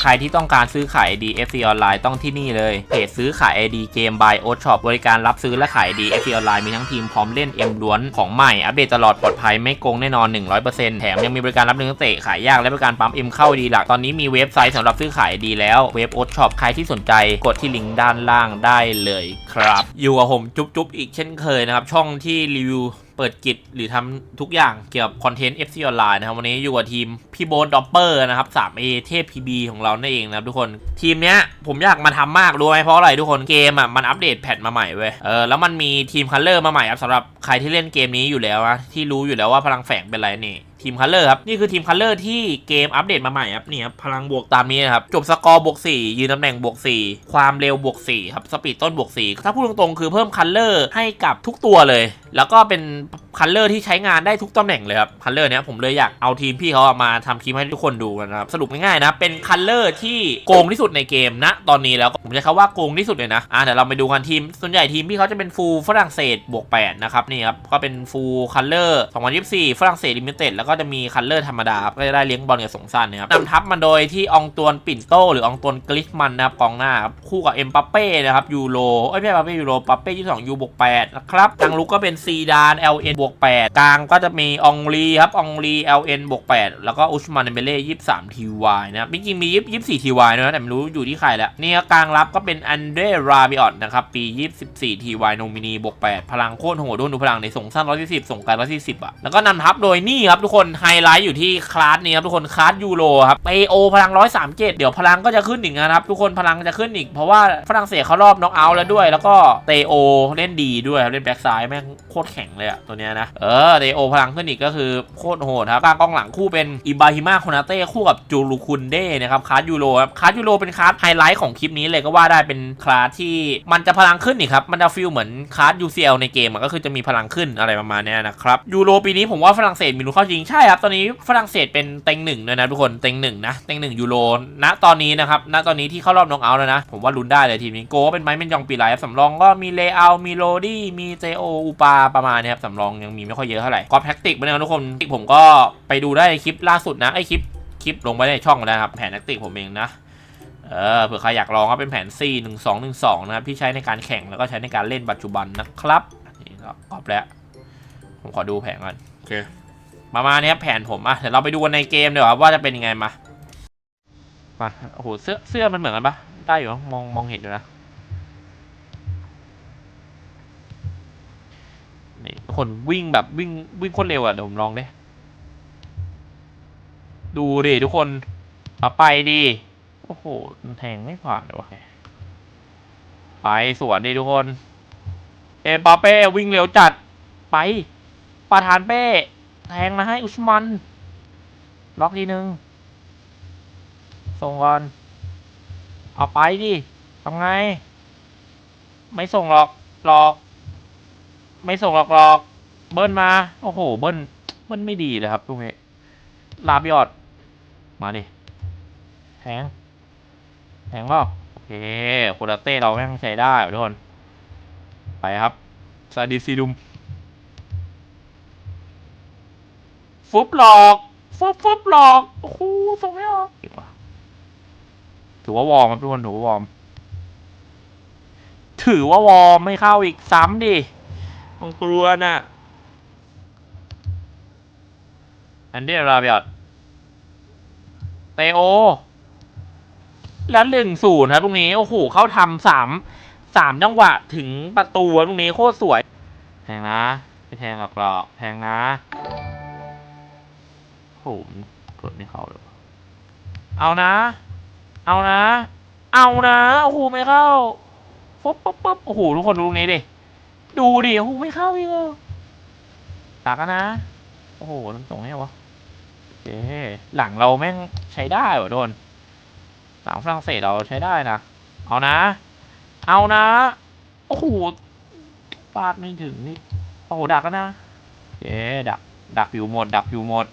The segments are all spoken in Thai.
ใครที่ต้องการซื้อขาย DFC ออนไลน์ต้องที่นี่เลย เพจซื้อขาย ID เกม by o Shop บริการรับซื้อและขาย DFC ออนไลน์มีทั้งทีมพร้อมเล่น M ล้วนของใหม่ อัปเดตตลอดปลอดภัยไม่โกงแน่นอน 100%แถมยังมีบริการรับเงินเตะขายยากและบริการปั๊ม M เข้าดีหลัก ตอนนี้มีเว็บไซต์สำหรับซื้อขาย ID แล้วเว็บ o Shop ใครที่สนใจกดที่ลิงก์ด้านล่างได้เลยครับ อยู่กับผมจุ๊บจุ๊บอีกเช่นเคยนะครับช่องที่รีวิว เปิดกิจหรือทำทุกอย่างเกี่ยวกับคอนเทนต์ FC ออนไลน์นะครับ วันนี้อยู่กับทีมพี่โบนดอปเปอร์นะครับ 3A เทพ PB ของเรานั่นเองนะครับทุกคนทีมเนี้ยผมอยากมาทำมากรู้ไหมเพราะอะไรทุกคนเกมอะมันอัปเดตแพทมาใหม่เว้ยเออแล้วมันมีทีมคัลเลอร์มาใหม่ครับสำหรับใครที่เล่นเกมนี้อยู่แล้วนะที่รู้อยู่แล้วว่าพลังแฝงเป็นอะไรนี่ทีมคัลเลอร์ครับนี่คือทีมคัลเลอร์ที่เกมอัปเดตมาใหม่ครับนี่ครับพลังบวกตามนี้นะครับจบสกอร์บวก4ยืนตำแหน่งบวก4ความเร็วบวก4ครับสปีดต้นบวก4ถ้าพูดตรงๆคือเพิ่มคัลเลอร์ให้กับทุกตัวเลย แล้วก็เป็น คัลเลอร์ที่ใช้งานได้ทุกตำแหน่งเลยครับคัลเลอร์เนี้ยผมเลยอยากเอาทีมพี่เขามาทำคลิปให้ทุกคนดูกันนะครับสรุปง่ายๆนะเป็นคัลเลอร์ที่โกงที่สุดในเกมนะตอนนี้แล้วผมจะคำว่าโกงที่สุดเลยนะอะเดี๋ยวเราไปดูกันทีมส่วนใหญ่ทีมพี่เขาจะเป็นฟูลฝรั่งเศสบวก8นะครับนี่ครับก็เป็นฟูลคัลเลอร์2024 ฝรั่งเศสลิมิเต็ดแล้วก็จะมีคัลเลอร์ธรรมดาก็จะได้เลี้ยงบอลกับสงสั้นนะครับนำทัพมาโดยที่องตวนปิ่นโตหรือองตวนกลิสมันนะครับกองหน้าครับคู่กับเอ็มปัปเป้นะครับยูโรเอ้ยไม่ใช่ปัปเป้ยูโรปัปเป้22ยูบวก8นะครับกลางลุกก็เป็นซีดาน LN บวก8กลางก็จะมีองลีครับองลี LN บวก8แล้วก็อุสมานเดเบเล่23 TY นะครับจริงๆมี20 24 TY นะแต่ไม่รู้อยู่ที่ใครแล้วนี่กลางรับก็เป็นอันเดรราบิออตนะครับปี24 TY โนมินีบวก8พลังโคตรโหดด้วยดูพลังในส่งสั้น140ส่งไกล140อะแล้วก็นำทัพโดยนี่ครับทุกคนไฮไลท์อยู่ที่คลาสนี้ครับทุกคนคลาสยูโรครับเอโอพลัง137เดี๋ยวพลังก็จะขึ้นอีกนะครับทุกคนพลังจะขึ้นอีก เพราะว่าฝรั่งเศสเขารอบน็อกเอาท์แล้วด้วย แล้วก็เตโอเล่นดีด้วยครับเล่นแบ็กซ้ายแม่งโคตรแข็งเลยอะตัวเนี้ยนะ เออเตโอพลังขึ้นอีกก็คือโคตรโหดครับกลางกองหลังคู่เป็นอิบาฮิมาโคนาเต้คู่กับจูรูคุนเด้นะครับคลาสยูโรครับคลาสยูโรเป็นคลาสไฮไลท์ของคลิปนี้เลยก็ว่าได้เป็นคลาสที่มันจะพลังขึ้นอีกครับมันจะฟีลเหมือนคลาส UCL ในเกมอะก็คือจะมีพลังขึ้นอะไรประมาณนี้นะครับยูโรปีนี้ผมว่าฝรั่งเศสมีลุ้นเข้าจริงใช่ครับตอนนี้ฝรั่งเศสเป็นเต็งหนึ่งด้วยนะทุกคนเต็งหนึ่งนะเต็งหนึ่งยูโรณตอนนี้นะครับณตอนนี้ที่เข้ารอบน็อกเอาท์แล้วนะ ผมว่าลุ้นได้เลยทีมนี้โกเป็นไม้เป็นยองปีไลฟ์สำรองก็มีเลอามีโรดี้มีเจโออูปาประมาณนี้ครับสำรองยังมีไม่ค่อยเยอะเท่าไหร่ก็แท็กติกไปนะครับทุกคนผมก็ไปดูได้ในคลิปล่าสุดนะไอคลิปคลิปลงไปในช่องนะครับแผนแท็กติกผมเองนะเออเผื่อใครอยากลองก็เป็นแผน C 1 2 1 2 นะครับ ที่ใช้ในการแข่งแล้วก็ใช้ในการเล่นปัจจุบันนะครับนี่ก็กรอบแล้ว ผมขอดูแผนก่อนโอเคประมาณนี้ครับแผนผมอะเดี๋ยวเราไปดูกันในเกมเดี๋ยวาว่าจะเป็นยังไงมามาโอ้โหเสื้อเสื้อมันเหมือนกันปะได้อยู่ปะมองมองเห็นอยู่นะ คนวิ่งแบบวิ่งวิ่งโคตรเร็วอะเดี๋ยวผมลองดิดูดิทุกคน เอาไปดิ โอ้โหแทงไม่ผ่านเลยวะไปสวนดิทุกคน เอ็มปาเป้วิ่งเร็วจัดไปประธานเป้แทงมาให้อุสมัน ล็อกทีนึง ส่งก่อน เอาไปดิทำไง ไม่ส่งหรอกหรอก ไม่ส่งหรอกหรอกเบิ้ลมา โอ้โห เบิ้ลเบิ้ลไม่ดีเลยครับตรงนี้ลาบิอด มาดิแทงแทงเปล่าโอเคโคดาเต้เราแม่งใช้ได้ทุกคน ไปครับซาดิซิดุม ฟุบหลอกฟุบฟุบหลอกโอ้โหส่งไม่ออกถือว่าวอร์มครับทุกคนถือว่าวอร์มถือว่าวอร์มไม่เข้าอีกซ้ำดิ มันกลัวน่ะอันเดียราเบียดเตโอ แล้วหนึ่งศูนย์ครับตรงนี้โอ้โหเขาทำสามสามจังหวะถึงประตูตรงนี้โคตรสวยแทงนะไปแทงหลอกหลอกแทงนะโอ้โหกดไม่เข้าเลยเอานะ เอานะ เอานะโอ้โหไม่เข้าปุ๊บปุ๊บปุ๊บโอ้โหทุกคนดูตรงนี้ดิ ดูดิโอ้โหไม่เข้าอีกอะตักอะนะ โอ้โหต้องส่งให้วะโอเคหลังเราแม่งใช้ได้ว่ะโดนสามฝรั่งเศสเราใช้ได้นะ เอานะ เอานะ โอ้โหปาดไม่ถึงนี่ โอ้โหดักแล้วนะเย้ดัก ดักอยู่หมด ดักอยู่หมด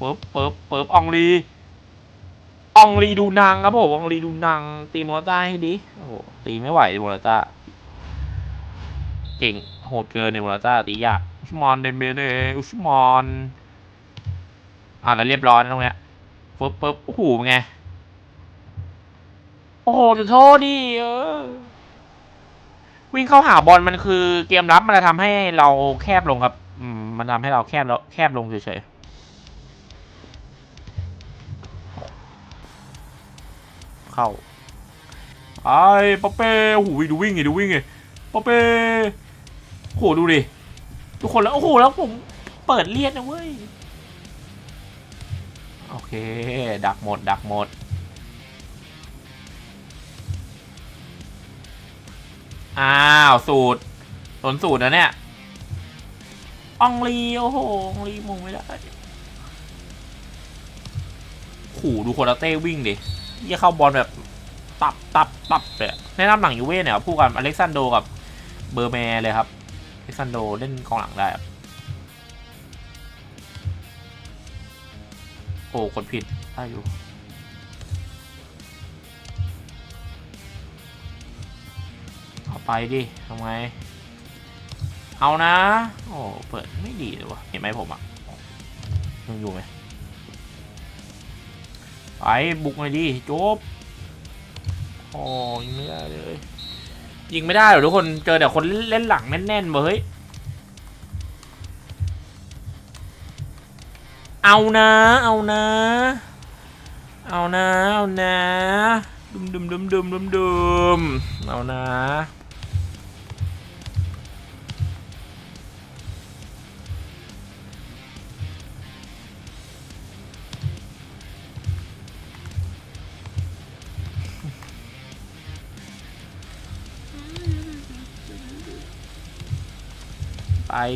ปึ๊บปึ๊บปึ๊บอองลีอองลีดูนางครับผมอองลีดูนางตีโมต้าให้ดีโอ้โหตีไม่ไหวโมต้า เก่งโหดเกินในโมต้าตียากอุสมอนเดนเบเนอุสมอนอ่าแล้วเรียบร้อยตรงเนี้ยปึ๊บปึ๊บโอ้โหไงโอ้โหจุดโทษดิเออ วิ่งเข้าหาบอลมันคือเกมรับมันจะทำให้เราแคบลงครับอืมมันทำให้เราแคบแล้วแคบลงเฉยๆเข้าไอ้ปะเป้โอ้โหดูวิ่งไงดูวิ่งไงปะเป้ โอ้โหดูดิ ทุกคนแล้ว โอ้โห แล้วผมเปิดเลียดนะเว้ย โอเค ดักหมด ดักหมด อ้าว สูตรสนสูตรนะเนี่ย องลี โอ้โห องลีมุงไม่ได้ขู่ดูคนละเต้วิ่งดิยี่เข้าบอลแบบตับตับตับเลยแนะนำหลังยูเว่เนี่ยคู่กันอเล็กซานโดกับเบอร์แมร์เลยครับ อเล็กซานโดเล่นกองหลังได้ครับโอ้กดผิดได้อยู่เอาไปดิทำไง เอานะ โอ้เปิดไม่ดีเลยวะเห็นไหมผมอะยังอยู่ไหมไปบุกหน่อยดิจบ โอ้ยิงไม่ได้เลย ยิงไม่ได้หรอทุกคนเจอแต่คนเล่นหลังแน่นๆเว้ยเอานะ เอานะ เอานะ เอานะดุมดุมดุมดุมดุมดุมเอานะ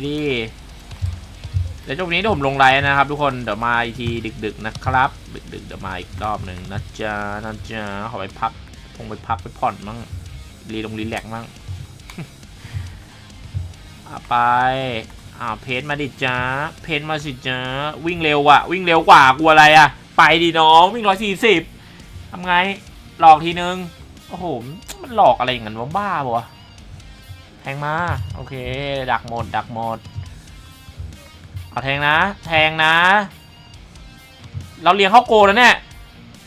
ดิเดี๋ยวจบนี้เดี๋ยวผมลงไลน์นะครับ ทุกคนเดี๋ยวมาอีกทีดึก ๆนะครับ ดึกๆเดี๋ยวมาอีกรอบหนึ่งนะจ๊ะนะจ๊ะขอไปพักคงไปพักไปผ่อนมั่งรีลงรีแลกซ์มั่งอะไปอ่าเพจมาดิจ้าเพจมาสิจ้าวิ่งเร็วอะวิ่งเร็วกว่ากลัวอะไรอะไปดิน้องวิ่งร้อยสี่สิบทำไงหลอกทีนึงโอ้โหมันหลอกอะไรอย่างนั้นวะบ้าปะวะ แทงมา โอเค ดักหมด ดักหมด เอาแทงนะ แทงนะ เราเลี้ยงเข้าโกแล้วเนี่ย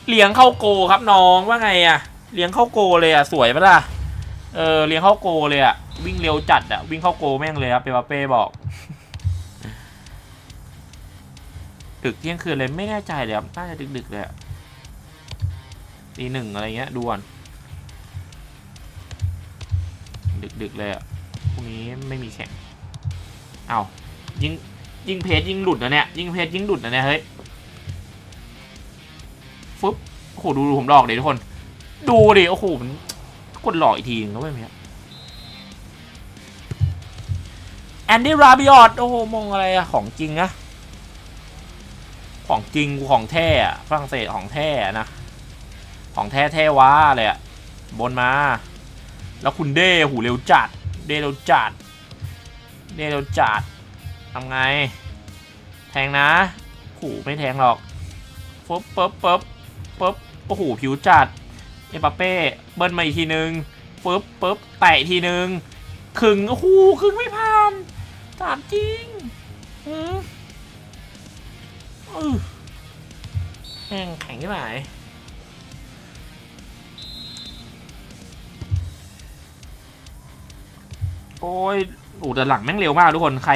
เลี้ยงเข้าโกครับน้องว่าไงอะเลี้ยงเข้าโกเลยอะสวยปะล่ะ เออ เลี้ยงเข้าโกเลยอะวิ่งเร็วจัดอะวิ่งเข้าโกแม่งเลยครับเปปาเป้บอกดึกเที่ยงคืนเลยไม่แน่ใจเลยครับน่าจะดึกๆเลยอะตีหนึ่งอะไรเงี้ยด่วน ดึกๆเลยอะพรุ่งนี้ไม่มีแข่งเอายิงยิงเพจยิงหลุดนะเนี่ยยิงเพจยิงหลุดนะเนี่ยเฮ้ยฟึบโอ้โหดูดูผมหลอกเดี๋ยวทุกคน ดูดิโอ้โหมันกดหลอกอีกทีนึงแล้วไม่มีแอนดี้ราบิออตโอ้โหมองอะไรอะของจริงนะของจริงกูของแท้อะฝรั่งเศสของแท้นะ ของแท้แท้ว้าเลยอะบนมา แล้วคุณเด้หูเร็วจัด เด้เร็วจัด เด้เร็วจัดทำไง แทงนะหูไม่แทงหรอกปุ๊บปุ๊บปุ๊บปุ๊บโอ้โหผิวจัดเอปาเป้เบิ้ลมาอีกทีนึงปุ๊บปุ๊บแตะอีกทีนึงครึ่งโอ้โหครึ่งไม่ผ่านถามจริงอืมอือแห้งแข็งที่ไหน โอ้ยโอ้แต่หลังแม่งเร็วมากทุกคนใคร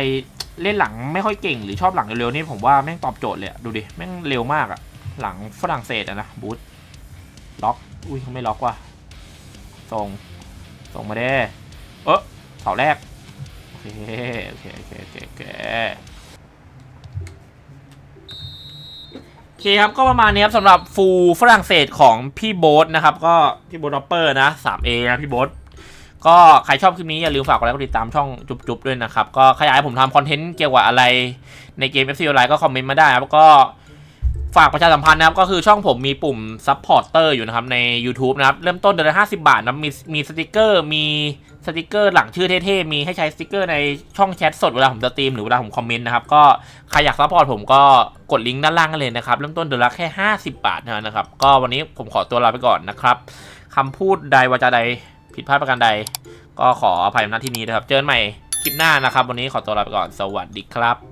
เล่นหลังไม่ค่อยเก่งหรือชอบหลังเร็วๆนี่ผมว่าแม่งตอบโจทย์เลยดูดิแม่งเร็วมากอะหลังฝรั่งเศสอะนะบูทล็อกอุ้ยเขาไม่ล็อกว่ะส่งส่งมาเด้เออเสาแรกโอเคโอเคโอเคโอเคโอเคโอเคครับก็ประมาณนี้ครับสำหรับฟูลฝรั่งเศสของพี่โบ๊ทนะครับ ก็พี่โบ๊ทดอปเปอร์นะ 3A นะพี่โบ๊ท ก็ใครชอบคลิปนี้อย่าลืมฝากกดไลค์กดติดตามช่องจุ๊บๆด้วยนะครับ ก็ขยายผมทำคอนเทนต์เกี่ยวกับอะไรในเกม FC Online ก็คอมเมนต์มาได้ครับแล้วก็ฝากประชาสัมพันธ์นะครับ ก็คือช่องผมมีปุ่มซับพอร์เตอร์อยู่นะครับ ใน YouTube นะครับ เริ่มต้นเดือนละ50บาทนะมีมีสติกเกอร์ มีสติกเกอร์หลังชื่อเท่ๆ มีให้ใช้สติกเกอร์ในช่องแชทสดเวลาผมสตรีมหรือเวลาผมคอมเมนต์นะครับ ก็ใครอยากซัพพอร์ตผมก็กดลิงก์ด้านล่างกันเลยนะครับ เริ่มต้นเดือนละแค่ 50 บาทเท่านั้นนะครับ ก็วันนี้ผมขอตัวลาไปก่อนนะครับคำพูดใดวาจาใด ผิดพลาดประการใด ก็ขออภัยณที่นี้นะครับ เจอกันใหม่คลิปหน้านะครับ วันนี้ขอตัวลาไปก่อนสวัสดีครับ